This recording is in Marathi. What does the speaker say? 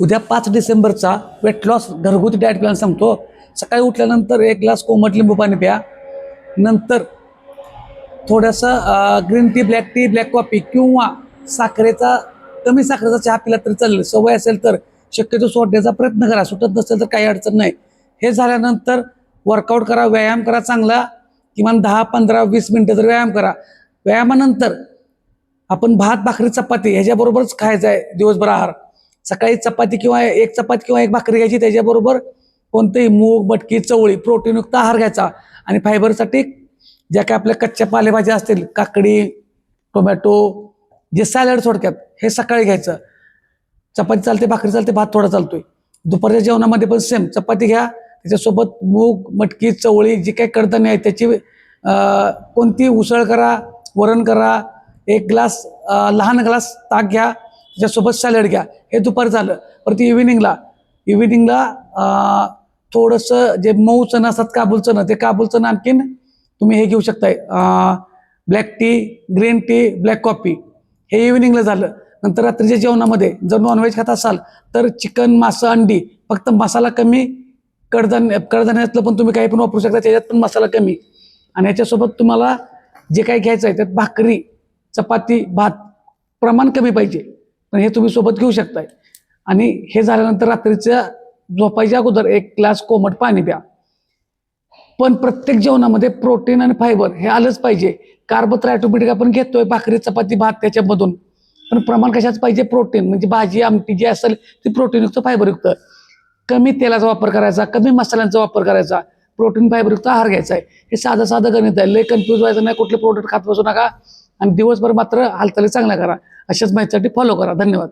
उद्या पाच डिसेंबरचा वेट लॉस घरगुती डायट प्लॅन सांगतो. सकाळी उठल्यानंतर एक ग्लास कोमट लिंबू पाणी प्या. नंतर थोडंसं green tea black tea black coffee किंवा साखरेचा कमी साखरेचा चहा पिला तरी चालेल. सवय असेल तर शक्यतो सोडण्याचा प्रयत्न करा. सुटत नसेल तर काही अडचण नाही. हे झाल्यानंतर वर्कआउट करा व्यायाम करा चांगला. किमान दहा पंधरा वीस मिनटं जर व्यायाम करा. व्यायामानंतर आपण भात भाकरी चपाती ह्याच्याबरोबरच खायचं आहे दिवसभर आहार. सकाळी चपाती किंवा एक चपाती किंवा एक भाकरी घ्यायची त्याच्याबरोबर कोणतेही मूग मटकी चवळी प्रोटीनयुक्त आहार घ्यायचा. आणि फायबरसाठी ज्या काय आपल्या कच्च्या पालेभाज्या असतील काकडी टोमॅटो जे सॅलड थोडक्यात हे सकाळी घ्यायचं. चपाती चालते भाकरी चालते भात थोडा चालतोय. दुपारच्या जेवणामध्ये पण सेम चपाती घ्या. त्याच्यासोबत मूग मटकी चवळी जी काही कडधान्य आहे त्याची कोणती उसळ करा वरण करा एक ग्लास लहान ग्लास ताक घ्या. त्याच्यासोबत सॅलड घ्या. हे दुपार झालं. परत इव्हिनिंगला इव्हिनिंगला थोडंसं जे मऊ चणं असतात काबूल चणं ते काबूल चणं आणखीन तुम्ही हे घेऊ शकताय. Black tea green tea black coffee हे इव्हिनिंगला झालं. नंतर रात्रीच्या जेवणामध्ये जर नॉनव्हेज खात असाल तर चिकन मासं अंडी फक्त मसाला कमी कडधान्य कडधान्यातलं पण तुम्ही काही पण वापरू शकता त्याच्यात पण मसाला कमी. आणि याच्यासोबत तुम्हाला जे काही घ्यायचं आहे त्यात भाकरी चपाती भात प्रमाण कमी पाहिजे. पण हे तुम्ही सोबत घेऊ शकताय. आणि हे झाल्यानंतर रात्रीच्या झोपायच्या अगोदर एक ग्लास कोमट पाणी प्या. पण प्रत्येक जेवणामध्ये प्रोटीन आणि फायबर हे आलंच पाहिजे. कार्ब तर ऑटोमॅटिक आपण घेतोय भाकरी चपाती भात त्याच्यामधून. पण प्रमाण कशाच पाहिजे? प्रोटीन. म्हणजे भाजी आमटी जी असेल ती प्रोटीनयुक्त फायबरयुक्त. कमी तेलाचा वापर करायचा कमी मसाल्यांचा वापर करायचा. प्रोटीन फायबरयुक्त आहार घ्यायचा आहे. हे साधं साधं गणित आहे. लय कन्फ्यूज व्हायचं नाही. कुठले प्रोडक्ट खात बसू नका. आणि दिवसभर मात्र हालचाली चांगल्या करा. अशाच माहितीसाठी फॉलो करा. धन्यवाद.